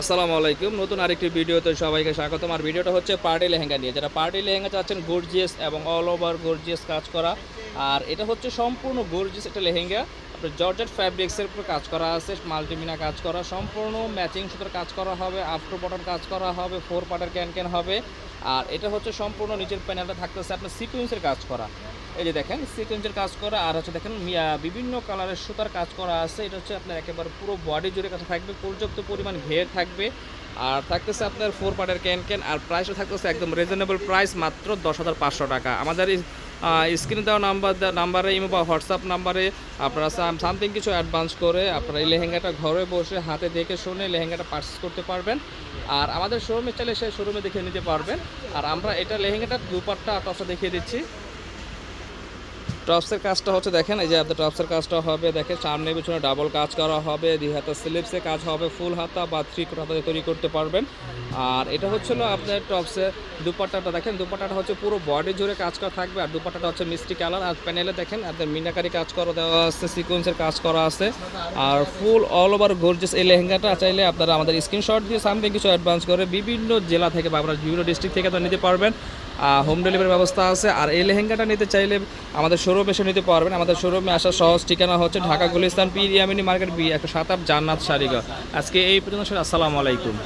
আসসালামু আলাইকুম। নতুন আরেকটি ভিডিওতে সবাইকে স্বাগতম। আর ভিডিওটা হচ্ছে পার্টি লেহেঙ্গা নিয়ে। যারা পার্টি লেহেঙ্গা চাচ্ছেন গর্জিয়াস এবং অল ওভার গর্জিয়াস কাজ করা আর এটা হচ্ছে সম্পূর্ণ গর্জিয়াস একটা লেহেঙ্গা। আপনার জর্জেট ফ্যাব্রিক্সের উপর কাজ করা আছে, মাল্টিমিনা কাজ করা, সম্পূর্ণ ম্যাচিং সুতোর কাজ করা হবে আফটার বটন কাজ করা হবে ফোর পার্টের ক্যান ক্যান হবে। আর এটা হচ্ছে সম্পূর্ণ নিচের প্যানেলটা থাকতেছে আপনার সিকুয়েন্সের কাজ করা। এই যে দেখেন সিকোয়েন্সের কাজ করা, আর হচ্ছে দেখেন বিভিন্ন কালারের সুতার কাজ করা আছে। এটা হচ্ছে আপনার একেবারে পুরো বডি জুড়ে কাছে থাকবে, পর্যাপ্ত পরিমাণ ঘের থাকবে। আর থাকতেছে আপনার ফোর পার্টের ক্যান ক্যান আর প্রাইসও থাকতেছে একদম রিজনেবল প্রাইস মাত্র দশ হাজার পাঁচশো টাকা। আমাদের স্ক্রিনে দেওয়া নাম্বার নাম্বারে ইমো বা হোয়াটসঅ্যাপ নাম্বারে আপনারা সামথিং কিছু অ্যাডভান্স করে আপনারা এই লেহেঙ্গাটা ঘরে বসে হাতে দেখে শুনে লেহেঙ্গাটা পারচেস করতে পারবেন। আর আমাদের শোরুমে চাইলে সেই শোরুমে দেখে নিতে পারবেন। আর আমরা এটা লেহেঙ্গাটার দুপাটটা টপসটা দেখিয়ে দিচ্ছি। টপসের কাজটা হচ্ছে দেখেন, এই যে আপনার টপসের কাজটা হবে, দেখেন সামনে পিছনে ডাবল কাজ করা হবে, দুই হাতে স্লিপসে কাজ হবে ফুল হাতা বা থ্রি হাতা তৈরি করতে পারবেন। আর এটা হচ্ছিল আপনার টপসের দুপাট্টাটা, দেখেন দুপাট্টাটা হচ্ছে পুরো বডি জুড়ে কাজ করা থাকবে, আর দুপাট্টাটা হচ্ছে মিষ্টি কালার আর প্যানেলে দেখেন আপনার মিনাকারি কাজ করা দেওয়া আছে সিকোয়েন্সের কাজ করা আছে। আর ফুল অল ওভার গর্জেস এই লেহেঙ্গাটা চাইলে আপনারা আমাদের স্ক্রিনশট দিয়ে সামথিং কিছু অ্যাডভান্স করে বিভিন্ন জেলা থেকে বা আপনারা বিভিন্ন ডিস্ট্রিক্ট থেকে তো নিতে পারবেন। হোম ডেলিভারি ব্যবস্থা আছে। আর এই লেহেঙ্গাটা নিতে চাইলে আমাদের শোরুমে এসে নিতে পারবেন। আমাদের শোরুমে আসার সহজ ঠিকানা হচ্ছে Dhaka Gulistan P Yamini market B, একটা সাত আট জান্নাত সারিগা আজকে এই পর্যন্ত আসসালামু আলাইকুম।